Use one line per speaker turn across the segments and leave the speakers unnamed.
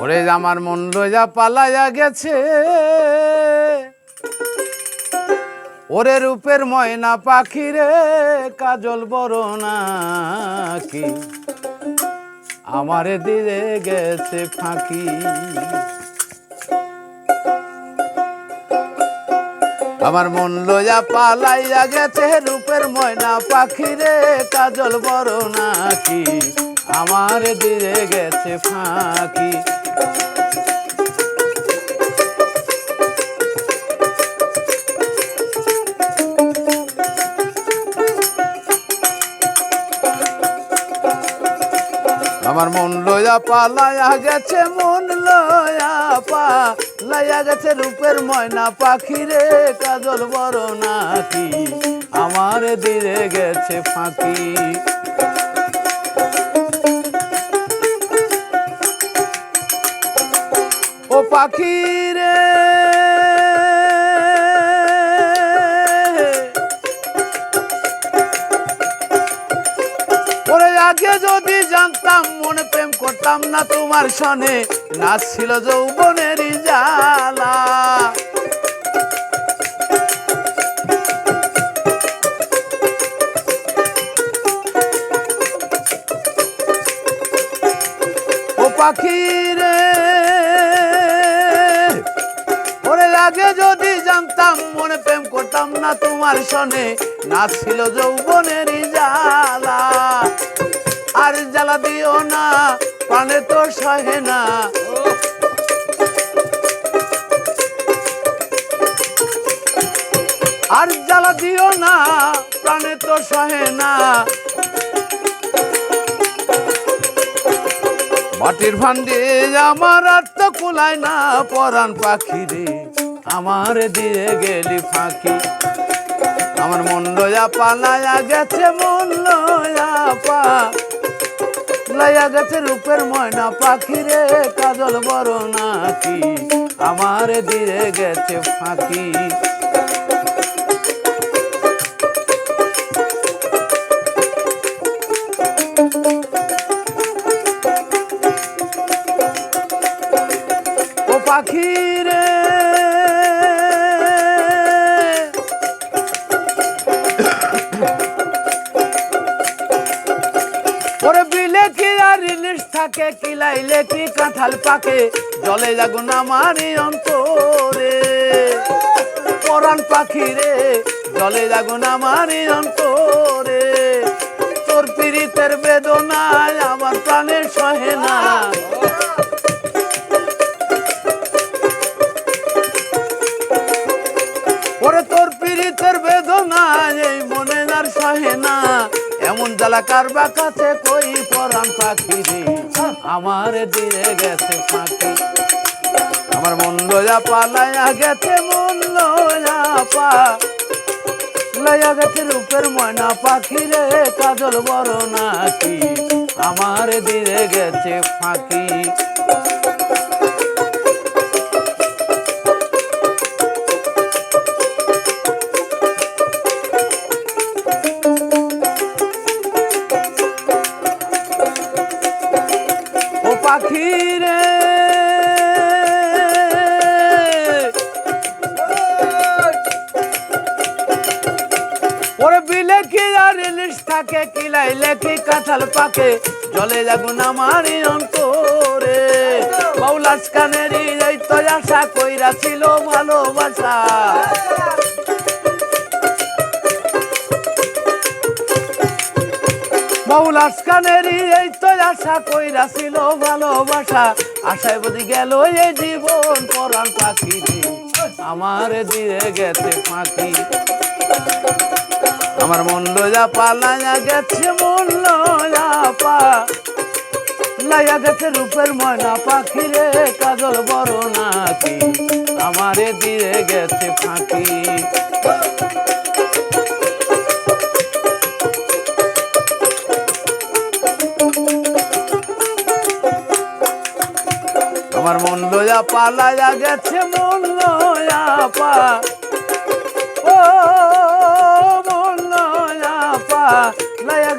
ওরে আমার মন লইয়া পালাইয়া গেছে। ওরে রূপের ময়না পাখি রে, কাজল বড় নাকি? আমারে দিলে গেছে ফাঁকি। আমার মন লইয়া পালাইয়া গেছে রূপের ময়না পাখি রে, কাজল বড় নাকি? আমার দিলে গেছে ফাঁকি আমার মন লয়া পালাইয়া গেছে মন লয়া পা লাইয়া গেছে রূপের ময়না পাখিরে কাজল বড় নাকি আমার দিলে গেছে ফাঁকি। ও পাখি রে ওরে, আগে যদি জানতাম, মনে প্রেম করতাম না তোমার সনে নাচ ছিল যৌবনেরই জ্বালা। ও আগে যদি জানতাম, মনে প্রেম করতাম না তোমার সনে। নাচ ছিল যৌবনেরই জ্বালা। আর জ্বালা দিও না, প্রাণে তো সহে না। আর জ্বালা দিও না, প্রাণে তো সহে না। মাটির ভান্ডে আমার আর তো কুলায় না, পরাণ পাখি রে আমার দিয়ে গেলি ফাঁকি। আমার মন লয়া পালায়া গেছে মন পা। লাইয়া গেছে রূপের ময়না পাখি রে, কাজল বড় নাকি? আমার দিয়ে গেছে ফাঁকি। পাখি থাকে কিলাইলে কি কাঁঠাল পাকে, জলে যাগুন আমারই অন্তরে। পরাণ পাখি রে, জলে যাগুন আমারই অন্তরে। তোর পীড়িতের বেদনায় আমার প্রাণের সহে না। ওরে তোর পীড়িতের বেদনা এই মনে আর সহে না। এমন জ্বালা কারবা কাছে কই পরাণ পাখি রে? আমার দিয়ে গেছে পাখি আমার মন লয়া পালায়া গেছে মন লয়া পা। লয়া গেছে রূপের ময়না পাখি রে, কাজল বড় নাকি আমার দিয়ে গেছে ফাঁকি। ইলিশ থাকে কিলাইলে কি কাঁঠাল পাকে, জলে যাগুন আমারই অন্তরে। বাউলাস কানেরই এই তো আশা, কইরা ছিল ভালোবাসা। বাউল আসকানেরই এই তো আশা, কইরা ছিল ভালোবাসা। আশায় বুঝি গেল এই জীবন পরাণ পাখি। আমার দিয়ে গেছে পাখি। আমার মন লয়া পালায়া গেছে মন লয়া পা লাইয়া গেছে রূপের ময়না পাখি রে, কাজল বড় নাকি আমারে দিয়ে গেছে ফাঁকি। আমার মন লয়া পালায়া গেছে মন লয়া পা ও পা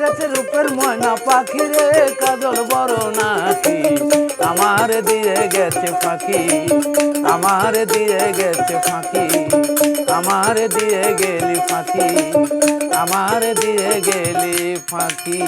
গেছে রূপের ময়না পাখি রে, কাজল বড় নাকি আমার দিয়ে গেছে ফাঁকি আমার দিয়ে গেছে ফাঁকি আমার দিয়ে গেলি ফাঁকি আমার দিয়ে গেলি ফাঁকি